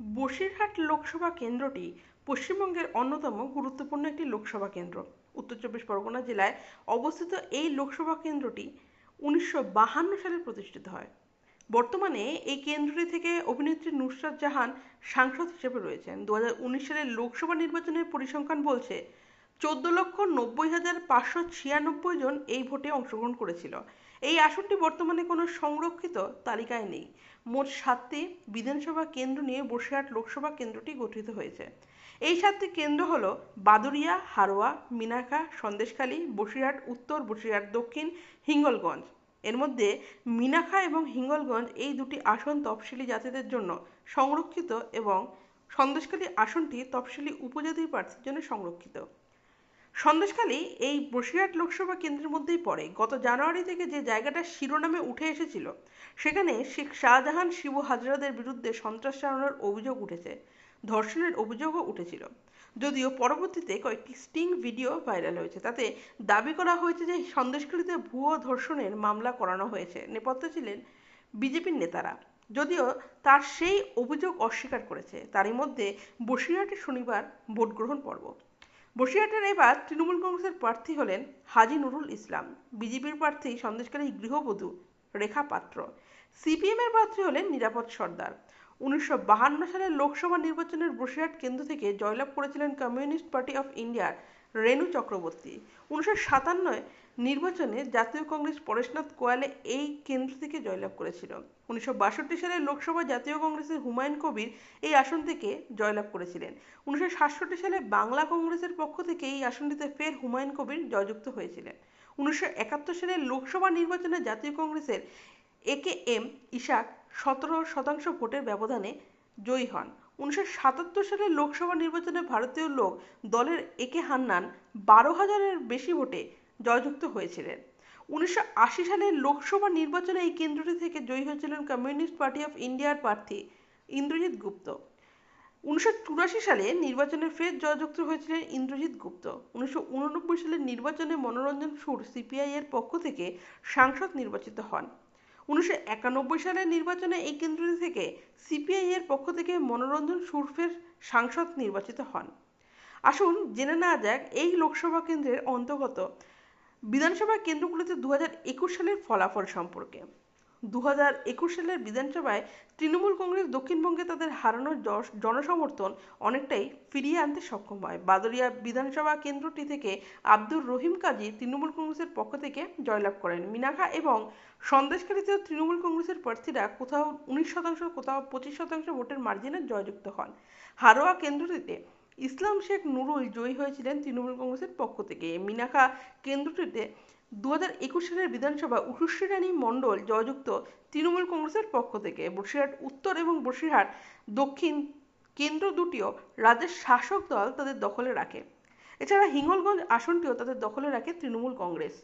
বসিরহাট লোকসভা কেন্দ্রটি পশ্চিমবঙ্গের অন্যতম গুরুত্বপূর্ণ একটি লোকসভা কেন্দ্র। উত্তর চব্বিশ পরগনা জেলায় অবস্থিত এই লোকসভা কেন্দ্রটি উনিশশো সালে প্রতিষ্ঠিত হয়। বর্তমানে এই কেন্দ্রটি থেকে অভিনেত্রী নুসরাত জাহান সাংসদ হিসেবে রয়েছেন। দু হাজার উনিশ সালের লোকসভা নির্বাচনের পরিসংখ্যান বলছে, চোদ্দ লক্ষ নব্বই হাজার পাঁচশো ছিয়ানব্বই জন এই ভোটে অংশগ্রহণ করেছিল। এই আসনটি বর্তমানে কোনো সংরক্ষিত তালিকায় নেই। মোট সাতটি বিধানসভা কেন্দ্র নিয়ে বসিরহাট লোকসভা কেন্দ্রটি গঠিত হয়েছে। এই সাতটি কেন্দ্র হল বাদুরিয়া হারোয়া মিনাখা সন্দেশখালী, বসিরহাট, উত্তর বসিরহাট, দক্ষিণ হিঙ্গলগঞ্জ। এর মধ্যে মিনাখা এবং হিঙ্গলগঞ্জ এই দুটি আসন তফসিলি জাতিদের জন্য সংরক্ষিত এবং সন্দেশখালী আসনটি তফসিলি উপজাতির প্রার্থীর জন্য সংরক্ষিত। সন্দেশখালী এই বসিরহাট লোকসভা কেন্দ্রের মধ্যেই পড়ে। গত জানুয়ারি থেকে যে জায়গাটা শিরোনামে উঠে এসেছিল, সেখানে শেখ শাহজাহান, শিবু হাজরাদের বিরুদ্ধে সন্ত্রাস চালানোর অভিযোগ উঠেছে, ধর্ষণের অভিযোগও উঠেছিল। যদিও পরবর্তীতে কয়েকটি স্টিং ভিডিও ভাইরাল হয়েছে, তাতে দাবি করা হয়েছে যে সন্দেশখালীতে ভুয়ো ধর্ষণের মামলা করানো হয়েছে, নেপথ্যে ছিলেন বিজেপির নেতারা। যদিও তার সেই অভিযোগ অস্বীকার করেছে, তারই মধ্যে বসিরহাটে শনিবার ভোট গ্রহণ পর্ব। বসিরহাটের এবার তৃণমূল কংগ্রেসের প্রার্থী হলেন হাজি নুরুল ইসলাম। বিজেপির প্রার্থী সন্দেশকারী গৃহবধূ রেখা পাত্র। সিপিএমের প্রার্থী হলেন নিরাপদ সর্দার। উনিশশো সালের লোকসভা নির্বাচনের বসিরহাট কেন্দ্র থেকে জয়লাভ করেছিলেন কমিউনিস্ট পার্টি অফ ইন্ডিয়ার রেণু চক্রবর্তী। উনিশশো সাতান্নয় নির্বাচনে জাতীয় কংগ্রেস পরেশনাথ কোয়ালে এই কেন্দ্র থেকে জয়লাভ করেছিল। উনিশশো বাষট্টি সালে লোকসভা জাতীয় কংগ্রেসের হুমায়ুন কবির এই আসন থেকে জয়লাভ করেছিলেন। উনিশশো সাতষট্টি সালে বাংলা কংগ্রেসের পক্ষ থেকে এই আসনটিতে ফের হুমায়ুন কবির জয়যুক্ত হয়েছিলেন। উনিশশো সালের লোকসভা নির্বাচনে জাতীয় কংগ্রেসের এ কে এম, ইশাক, সতেরো শতাংশ ভোটের ব্যবধানে জয়ী হন। উনিশশো সাতাত্তর সালের লোকসভা নির্বাচনে ভারতীয় লোক দলের একে হান্নান বারো হাজারের বেশি ভোটে জয়যুক্ত হয়েছিলেন। উনিশশো আশি সালের লোকসভা নির্বাচনে এই কেন্দ্রটি থেকে জয়ী হয়েছিলেন কমিউনিস্ট পার্টি অফ ইন্ডিয়ার প্রার্থী ইন্দ্রজিৎ গুপ্ত। উনিশশো চুরাশি সালে নির্বাচনে ফের জয়যুক্ত হয়েছিলেন ইন্দ্রজিৎ গুপ্ত। উনিশশো উননব্বই সালের নির্বাচনে মনোরঞ্জন সুর সিপিআই এর পক্ষ থেকে সাংসদ নির্বাচিত হন। উনিশশো একানব্বই সালের নির্বাচনে এই কেন্দ্রটি থেকে সিপিআই এর পক্ষ থেকে মনোরঞ্জন সুরফের সাংসদ নির্বাচিত হন। আসুন জেনে নেওয়া যাক, এই লোকসভা কেন্দ্রের অন্তর্গত বিধানসভা কেন্দ্রগুলিতে দু সালের ফলাফল সম্পর্কে। দু হাজার একুশ সালের বিধানসভায় তৃণমূল কংগ্রেস দক্ষিণবঙ্গে তাদের হারানোর জনসমর্থন অনেকটাই ফিরিয়ে আনতে সক্ষম হয়। বাদরিয়া বিধানসভা কেন্দ্রটি থেকে আব্দুর রহিম কাজী তৃণমূল কংগ্রেসের পক্ষ থেকে জয়লাভ করেন। মিনাখা এবং সন্দেশকারীতেও তৃণমূল কংগ্রেসের প্রার্থীরা কোথাও উনিশ শতাংশ, কোথাও পঁচিশ শতাংশ ভোটের মার্জিনে জয়যুক্ত হন। হারোয়া কেন্দ্রটিতে ইসলাম শেখ নুরুল জয়ী হয়েছিলেন তৃণমূল কংগ্রেসের পক্ষ থেকে। মিনাখা কেন্দ্রটিতে দু হাজার একুশ সালের বিধানসভা রানী মণ্ডল জয়যুক্ত তৃণমূল কংগ্রেসের পক্ষ থেকে। বসিরহাট উত্তর এবং বসিরহাট দক্ষিণ কেন্দ্র দুটিও রাজ্যের শাসক দল তাদের দখলে রাখে। এছাড়া হিঙ্গলগঞ্জ আসনটিও তাদের দখলে রাখে তৃণমূল কংগ্রেস।